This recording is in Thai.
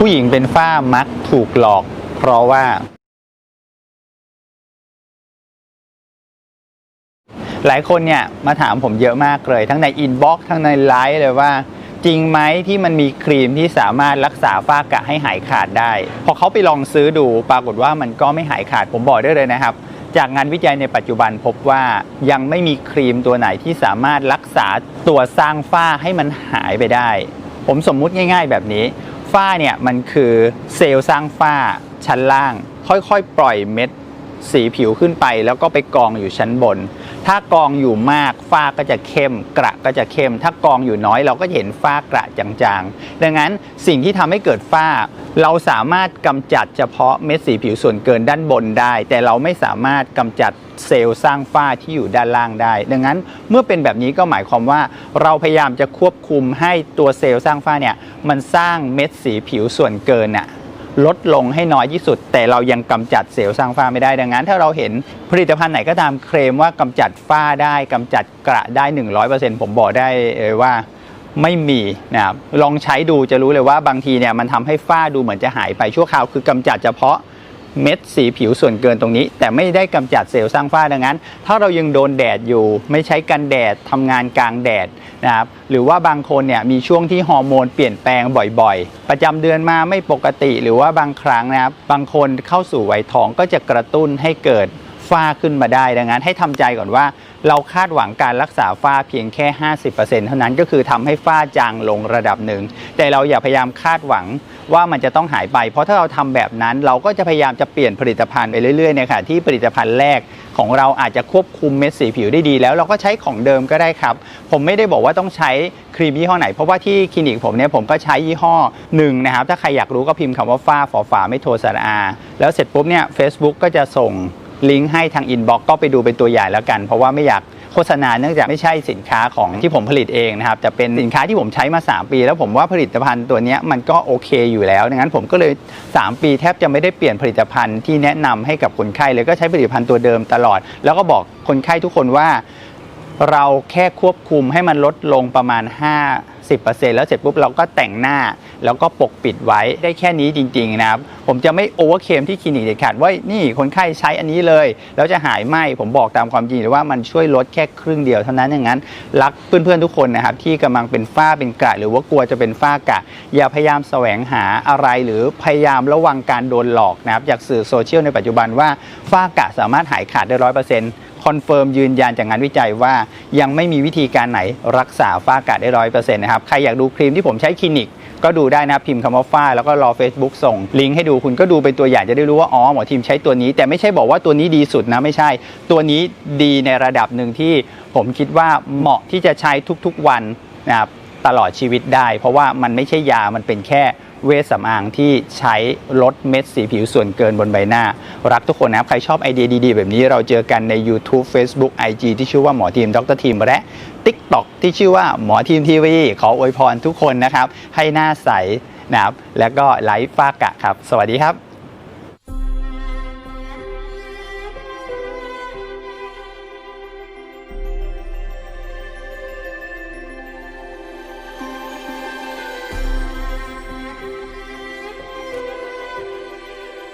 ผู้หญิงเป็นฝ้ามักถูกหลอก เพราะว่า หลายคนเนี่ยมาถามผมเยอะมากเลย ทั้งในอินบ็อกซ์ทั้งในไลฟ์เลยว่า จริงไหมที่มันมีครีมที่สามารถรักษาฝ้ากระให้หายขาดได้ พอเขาไปลองซื้อดูปรากฏว่ามันก็ไม่หายขาดผมบอกได้เลยนะครับ จากงานวิจัยในปัจจุบันพบว่ายังไม่มีครีมตัวไหนที่สามารถรักษาตัวสร้างฝ้าให้มันหายไปได้ ผมสมมุติง่าย ๆ แบบนี้ ฝ้าเนี่ยมันคือเซลล์สร้างฝ้าชั้นล่าง ค่อยๆ ปล่อยเม็ดสีผิวขึ้นไป แล้วก็ไปกองอยู่ชั้นบน ถ้ากองอยู่มากฝ้าก็จะเข้ม กระก็จะเข้ม ถ้ากองอยู่น้อยเราก็เห็นฝ้ากระจางๆ ดังนั้นสิ่งที่ทำให้เกิดฝ้า เราสามารถกำจัดเฉพาะเม็ดสีผิวส่วนเกินด้านบนได้ แต่เราไม่สามารถกำจัดเซลล์สร้างฝ้าที่อยู่ด้านล่างได้ ดังนั้นเมื่อเป็นแบบนี้ก็หมายความว่า เราพยายามจะควบคุมให้ตัวเซลล์สร้างฝ้าเนี่ยมันสร้างเม็ดสีผิวส่วนเกินน่ะ ลดลงให้น้อยที่สุด แต่เรายังกำจัดเซลล์สร้างฝ้าไม่ได้ดังนั้น ถ้าเราเห็นผลิตภัณฑ์ไหนก็ตามเคลมว่ากำจัดฝ้าได้กำจัดกระได้ 100%ผมบอกได้เลยว่าไม่มีนะครับลองใช้ดูจะรู้เลยว่าบางทีเนี่ยมันทำให้ฝ้าดูเหมือนจะหายไปชั่วคราวคือกำจัดเฉพาะ เม็ดสีผิวส่วนเกินตรงนี้ แต่ไม่ได้กำจัดเซลล์สร้างฝ้าดังนั้น ถ้าเรายังโดนแดดอยู่ ไม่ใช้กันแดดทำงานกลางแดดนะครับหรือว่าบางคนเนี่ยมีช่วงที่ฮอร์โมนเปลี่ยนแปลงบ่อยๆ ประจำเดือนมาไม่ปกติหรือว่าบางครั้งนะครับบางคนเข้าสู่วัยทองก็จะกระตุ้นให้เกิด ฝ้าขึ้นมาได้ ดังนั้นให้ทำใจก่อนว่า เราคาดหวังการรักษาฝ้าเพียงแค่ 50%เท่านั้นก็คือทำให้ฝ้าจางลงระดับหนึ่ง แต่เราอย่าพยายามคาดหวังว่ามันจะต้องหายไป เพราะถ้าเราทำแบบนั้นเราก็จะพยายามจะเปลี่ยนผลิตภัณฑ์ไปเรื่อยๆเนี่ยค่ะที่ผลิตภัณฑ์แรกของเราอาจจะควบคุมเม็ดสีผิวได้ดี แล้วเราก็ใช้ของเดิมก็ได้ครับ ผมไม่ได้บอกว่าต้องใช้ครีมยี่ห้อไหน เพราะว่าที่คลินิกผมเนี่ยผมก็ใช้ยี่ห้อหนึ่งนะครับ ถ้าใครอยากรู้ก็พิมพ์คำว่าฝ้าฝอฝาไม่โทรสระอาแล้วเสร็จปุ๊บเนี่ย Facebook ก็จะส่ง ลิงก์ให้ทางอินบ็อกก็ไปดูเป็นตัวอย่างแล้วกัน เพราะว่าไม่อยากโฆษณาเนื่องจากไม่ใช่สินค้าของที่ผมผลิตเองนะครับจะเป็นสินค้าที่ผมใช้มา 3 ปี แล้วผมว่าผลิตภัณฑ์ตัวนี้มันก็โอเคอยู่แล้วดังนั้นผมก็เลย 3 ปีแทบจะไม่ได้เปลี่ยนผลิตภัณฑ์ที่แนะนำให้กับคนไข้เลยก็ใช้ผลิตภัณฑ์ตัวเดิมตลอด แล้วก็บอกคนไข้ทุกคนว่าเราแค่ควบคุมให้มันลดลงประมาณ 50%แล้วเสร็จปุ๊บเราก็แต่งหน้า แล้วก็ปกปิดไว้ได้แค่นี้จริงๆนะครับ ผมจะไม่โอเวอร์เคมที่คลินิกเด็ดขาดว่านี่คนไข้ใช้อันนี้เลย แล้วจะหายไหมผมบอกตามความจริงเลยว่ามันช่วยลดแค่ครึ่งเดียวเท่านั้นอย่างนั้น รักเพื่อนๆทุกคนนะครับที่กำลังเป็นฝ้าเป็นกระหรือว่ากลัวจะเป็นฝ้ากระอย่าพยายามแสวงหาอะไรหรือพยายามระวังการโดนหลอกนะครับจากสื่อโซเชียลในปัจจุบันว่าฝ้ากระสามารถหายขาดได้ร้อยเปอร์เซ็นต์คอนเฟิร์มยืนยันจากงานวิจัยว่ายังไม่มีวิธีการไหนรักษาฝ้ากระได้ร้อยเปอร์เซ็นต์นะครับใครอยากดูครีมที่ผมใช้คลินิก ก็ดูได้นะพิมพ์คำว่าฝ้าแล้วก็รอ Facebook ส่งลิงก์ให้ดูคุณก็ดูเป็นตัวอย่างจะได้รู้ว่าอ๋อหมอทีมใช้ตัวนี้ แต่ไม่ใช่บอกว่าตัวนี้ดีสุดนะไม่ใช่ ตัวนี้ดีในระดับหนึ่งที่ผมคิดว่าเหมาะที่จะใช้ทุกๆวันนะครับตลอดชีวิตได้ เพราะว่ามันไม่ใช่ยามันเป็นแค่ เวชสำอางที่ใช้ลดเม็ดสีผิวส่วนเกินบนใบหน้า รักทุกคนนะครับ ใครชอบไอเดียดีๆ แบบนี้เราเจอกันใน YouTube Facebook IG ที่ชื่อว่าหมอทีมดรทีมและ TikTok ที่ชื่อว่าหมอทีมทีวีขออวยพรทุกคนนะครับ ให้หน้าใสนะครับแล้วก็ไลฟ์ฟ้ากะครับ สวัสดีครับ